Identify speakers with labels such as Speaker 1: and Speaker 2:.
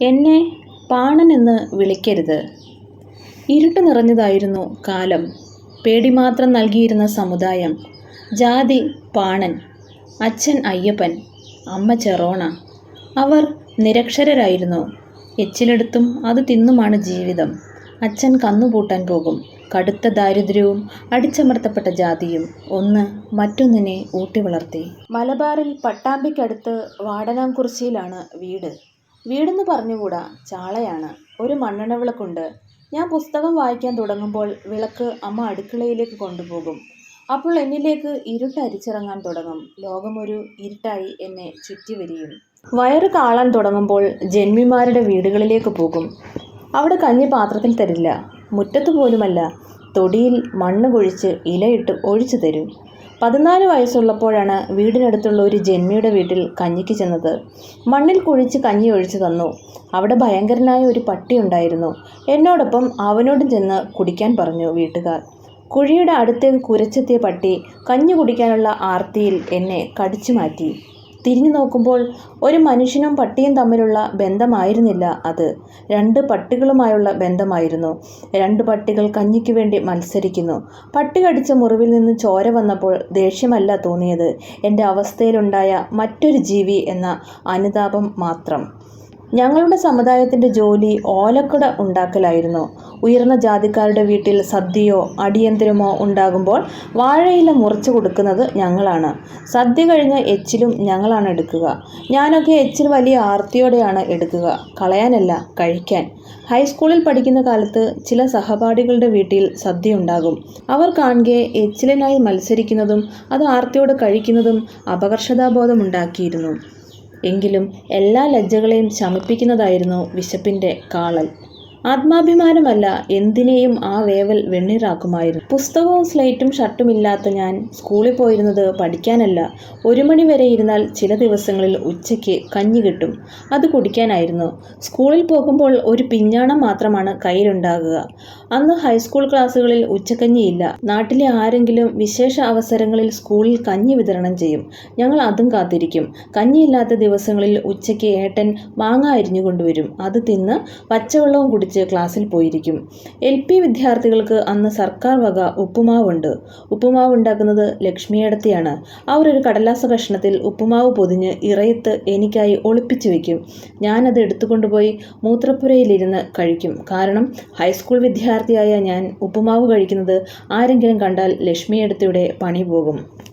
Speaker 1: എന്നെ പാണനെന്ന് വിളിക്കരുത്. ഇരുട്ട് നിറഞ്ഞതായിരുന്നു കാലം. പേടി മാത്രം നൽകിയിരുന്ന സമുദായം. ജാതി പാണൻ അച്ഛൻ അയ്യപ്പൻ അമ്മ ചെറോണ. അവർ നിരക്ഷരായിരുന്നു എച്ചിലെടുത്തും അത് തിന്നുമാണ് ജീവിതം. അച്ഛൻ കന്നുപൂട്ടാൻ പോകും. കടുത്ത ദാരിദ്ര്യവും അടിച്ചമർത്തപ്പെട്ട ജാതിയും ഒന്ന് മറ്റൊന്നിനെ ഊട്ടി വളർത്തി മലബാറിൽ പട്ടാമ്പിക്കടുത്ത് വാടനാംകുറിശ്ശിയിലാണ് വീട്. വീടെന്ന് പറഞ്ഞുകൂടാ ചാളയാണ്. ഒരു മണ്ണെണ്ണ വിളക്കുണ്ട് ഞാൻ പുസ്തകം വായിക്കാൻ തുടങ്ങുമ്പോൾ വിളക്ക് അമ്മ അടുക്കളയിലേക്ക് കൊണ്ടുപോകും. അപ്പോൾ എന്നിലേക്ക് ഇരുട്ട് അരിച്ചിറങ്ങാൻ തുടങ്ങും. ലോകമൊരു ഇരുട്ടായി എന്നെ ചുറ്റി വരികയും വയറ് കാളാൻ തുടങ്ങുമ്പോൾ ജന്മിമാരുടെ വീടുകളിലേക്ക് പോകും. അവിടെ കഞ്ഞി പാത്രത്തിൽ തരില്ല. മുറ്റത്ത് പോലുമല്ല. തൊടിയിൽ മണ്ണ് കുഴിച്ച് ഇലയിട്ട് ഒഴിച്ചു തരും. പതിനാല് വയസ്സുള്ളപ്പോഴാണ് വീടിനടുത്തുള്ള ഒരു ജന്മിയുടെ വീട്ടിൽ കഞ്ഞിക്ക് ചെന്നത്. മണ്ണിൽ കുഴിച്ച് കഞ്ഞി ഒഴിച്ചു തന്നു. അവിടെ ഭയങ്കരനായ ഒരു പട്ടി ഉണ്ടായിരുന്നു. എന്നോടൊപ്പം അവനോടും ചെന്ന് കുടിക്കാൻ പറഞ്ഞു വീട്ടുകാർ. കുഴിയുടെ അടുത്തേക്ക് കുരച്ചെത്തിയ പട്ടി കഞ്ഞി കുടിക്കാനുള്ള ആർത്തിയിൽ എന്നെ കടിച്ചു മാറ്റി തിരിഞ്ഞു നോക്കുമ്പോൾ ഒരു മനുഷ്യനും പട്ടിയും തമ്മിലുള്ള ബന്ധമായിരുന്നില്ല അത്. രണ്ട് പട്ടികളുമായുള്ള ബന്ധമായിരുന്നു. രണ്ട് പട്ടികൾ കഞ്ഞിക്ക് വേണ്ടി മത്സരിക്കുന്നു. പട്ടി കടിച്ച മുറിവിൽ നിന്ന് ചോര വന്നപ്പോൾ ദേഷ്യമല്ല തോന്നിയത്. എന്റെ അവസ്ഥയിലുണ്ടായ മറ്റൊരു ജീവി എന്ന അനുതാപം മാത്രം. ഞങ്ങളുടെ സമുദായത്തിന്റെ ജോലി ഓലക്കുട ഉണ്ടാക്കലായിരുന്നു. ഉയർന്ന ജാതിക്കാരുടെ വീട്ടിൽ സദ്യയോ അടിയന്തരമോ ഉണ്ടാകുമ്പോൾ വാഴയില മുറിച്ചു കൊടുക്കുന്നത് ഞങ്ങളാണ്. സദ്യ കഴിഞ്ഞ് എച്ചിലും ഞങ്ങളാണ് എടുക്കുക. ഞാനൊക്കെ എച്ചിൽ വലിയ ആർത്തിയോടെയാണ് എടുക്കുക. കളയാനല്ല കഴിക്കാൻ. ഹൈസ്കൂളിൽ പഠിക്കുന്ന കാലത്ത് ചില സഹപാഠികളുടെ വീട്ടിൽ സദ്യ ഉണ്ടാകും. അവർ കാണുകെ എച്ചിലിനായി മത്സരിക്കുന്നതും അത് ആർത്തിയോടെ കഴിക്കുന്നതും അപകർഷതാബോധം ഉണ്ടാക്കിയിരുന്നു. എങ്കിലും എല്ലാ ലജ്ജകളെയും ശമിപ്പിക്കുന്നതായിരുന്നു വിശപ്പിന്റെ കാളൽ. ആത്മാഭിമാനമല്ല എന്തിനേയും ആ വേവൽ വെണ്ണീറാക്കുമായിരുന്നു. പുസ്തകവും സ്ലേറ്റും ഷർട്ടും ഇല്ലാത്ത ഞാൻ സ്കൂളിൽ പോയിരുന്നത് പഠിക്കാനല്ല. ഒരു മണി വരെ ഇരുന്നാൽ ചില ദിവസങ്ങളിൽ ഉച്ചയ്ക്ക് കഞ്ഞി കിട്ടും. അത് കുടിക്കാനായിരുന്നു. സ്കൂളിൽ പോകുമ്പോൾ ഒരു പിഞ്ഞാണം മാത്രമാണ് കയ്യിലുണ്ടാകുക. അന്ന് ഹൈസ്കൂൾ ക്ലാസ്സുകളിൽ ഉച്ചക്കഞ്ഞിയില്ല നാട്ടിലെ ആരെങ്കിലും വിശേഷ അവസരങ്ങളിൽ സ്കൂളിൽ കഞ്ഞി വിതരണം ചെയ്യും. ഞങ്ങൾ അതും കാത്തിരിക്കും. കഞ്ഞിയില്ലാത്ത ദിവസങ്ങളിൽ ഉച്ചയ്ക്ക് ഏട്ടൻ മാങ്ങ അരിഞ്ഞു കൊണ്ടുവരും. അത് തിന്ന് പച്ചവെള്ളവും കുടിച്ച് ക്ലാസ്സിൽ പോയിരിക്കും. എൽ പി വിദ്യാർത്ഥികൾക്ക് അന്ന് സർക്കാർ വക ഉപ്പുമാവുണ്ട്. ഉപ്പുമാവ് ഉണ്ടാക്കുന്നത് ലക്ഷ്മിയടത്തിയാണ്. അവർ ഒരു കടലാസ കഷ്ണത്തിൽ ഉപ്പുമാവ് പൊതിഞ്ഞ് ഇറയത്ത് എനിക്കായി ഒളിപ്പിച്ചു വയ്ക്കും ഞാനത് എടുത്തുകൊണ്ടുപോയി മൂത്രപ്പുരയിലിരുന്ന് കഴിക്കും. കാരണം ഹൈസ്കൂൾ വിദ്യാർത്ഥിയായ ഞാൻ ഉപ്പുമാവ് കഴിക്കുന്നത് ആരെങ്കിലും കണ്ടാൽ ലക്ഷ്മിയടത്തിയുടെ പണി പോകും.